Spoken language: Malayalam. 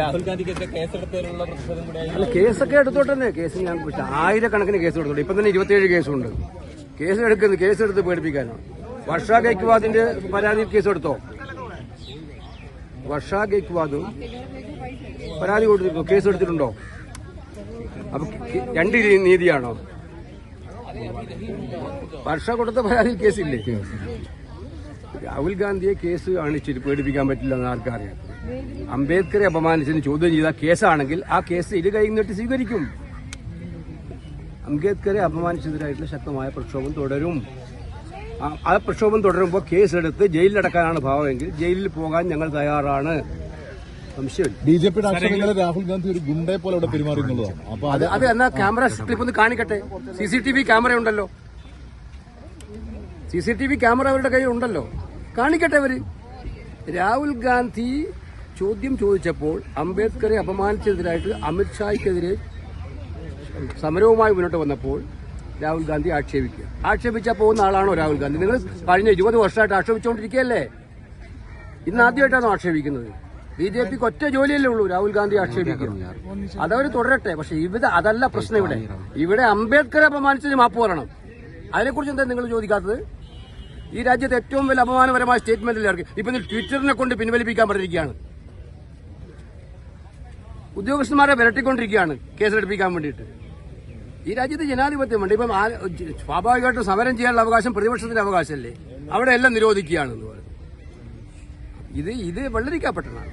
രാഹുൽ കേസൊക്കെ എടുത്തോട്ടെ കേസ് ഞാൻ ആയിരക്കണക്കിന് കേസ് എടുത്തോട്ടെ ഇപ്പം തന്നെ ഇരുപത്തിയേഴ് കേസുണ്ട്. കേസ് എടുക്കുന്നത് കേസ് എടുത്ത് പേടിപ്പിക്കാനോ? വർഷ ഗൈക്വാദിന്റെ പരാതി കേസ് എടുത്തോ? വർഷ ഗൈക്വാദും പരാതി കൊടുത്തിരുന്നു? കേസ് എടുത്തിട്ടുണ്ടോ? അപ്പൊ രണ്ട് നീതിയാണോ? വർഷ കൊടുത്ത പരാതി കേസില്ലേ? രാഹുൽ ഗാന്ധിയെ കേസ് കാണിച്ചിട്ട് പേടിപ്പിക്കാൻ പറ്റില്ല എന്ന് ആർക്കറിയാം. അംബേദ്കറെ അപമാനിച്ചതിന് ചോദ്യം ചെയ്ത കേസാണെങ്കിൽ ആ കേസ് ഇരു കൈ നീട്ടി സ്വീകരിക്കും. അംബേദ്കറെ അപമാനിച്ചതിനായിട്ടുള്ള ശക്തമായ പ്രക്ഷോഭം തുടരും. ആ- പ്രക്ഷോഭം തുടരുമ്പോൾ കേസെടുത്ത് ജയിലിലടക്കാനാണ് ഭാവമെങ്കിൽ ജയിലിൽ പോകാൻ ഞങ്ങൾ തയ്യാറാണ്. ബി ജെ പിയുടെ ആക്ഷേപങ്ങൾ രാഹുൽ ഗാന്ധി ഒരു ഗുണ്ടയെ പോലെ അവിടെ പെരുമാറി അപ്പൊ അത് അത് എന്നാ ക്യാമറ ക്ലിപ്പ് ഒന്ന് കാണിക്കട്ടെ? C C T V camera ഉണ്ടല്ലോ. C C T V camera അവരുടെ കയ്യിൽ ഉണ്ടല്ലോ. കാണിക്കട്ടെ അവർ. രാഹുൽ ഗാന്ധി ചോദ്യം ചോദിച്ചപ്പോൾ അംബേദ്കറെ അപമാനിച്ചതിനായിട്ട് അമിത്ഷായ്ക്കെതിരെ സമരവുമായി മുന്നോട്ട് വന്നപ്പോൾ രാഹുൽ ഗാന്ധി ആക്ഷേപിക്കുക. ആക്ഷേപിച്ച പോകുന്ന ആളാണോ രാഹുൽ ഗാന്ധി? നിങ്ങൾ കഴിഞ്ഞ ഇരുപത് വർഷമായിട്ട് ആക്ഷേപിച്ചുകൊണ്ടിരിക്കുകയല്ലേ? ഇന്ന് ആദ്യമായിട്ടാണോ ആക്ഷേപിക്കുന്നത്? ബി ജെ പിക്ക് ഒറ്റ ജോലിയല്ലേ ഉള്ളൂ രാഹുൽ ഗാന്ധി ആക്ഷേപിക്കുന്നു അതവർ തുടരട്ടെ. പക്ഷെ ഇവിടെ അതല്ല പ്രശ്നം ഇവിടെ. ഇവിടെ അംബേദ്കറെ അപമാനിച്ചതിന് മാപ്പ് പറയണം. അതിനെക്കുറിച്ച് എന്താ നിങ്ങൾ ചോദിക്കാത്തത്? ഈ രാജ്യത്തെ ഏറ്റവും വലിയ അപമാനപരമായ സ്റ്റേറ്റ്മെന്റിൽ ഇറക്കി ഇപ്പൊ ട്വിറ്ററിനെ കൊണ്ട് പിൻവലിപ്പിക്കാൻ പറഞ്ഞിരിക്കുകയാണ്. ഉദ്യോഗസ്ഥന്മാരെ വിരട്ടിക്കൊണ്ടിരിക്കുകയാണ് കേസെടുപ്പിക്കാൻ വേണ്ടിയിട്ട്. ഈ രാജ്യത്ത് ജനാധിപത്യമുണ്ട് ഇപ്പം സ്വാഭാവികമായിട്ടും സമരം ചെയ്യാനുള്ള അവകാശം പ്രതിപക്ഷത്തിന്റെ അവകാശമല്ലേ? അവിടെ എല്ലാം നിരോധിക്കുകയാണെന്ന് പറയുന്നത് ഇത് ഇത് വെള്ളരിക്കപ്പെട്ടതാണ്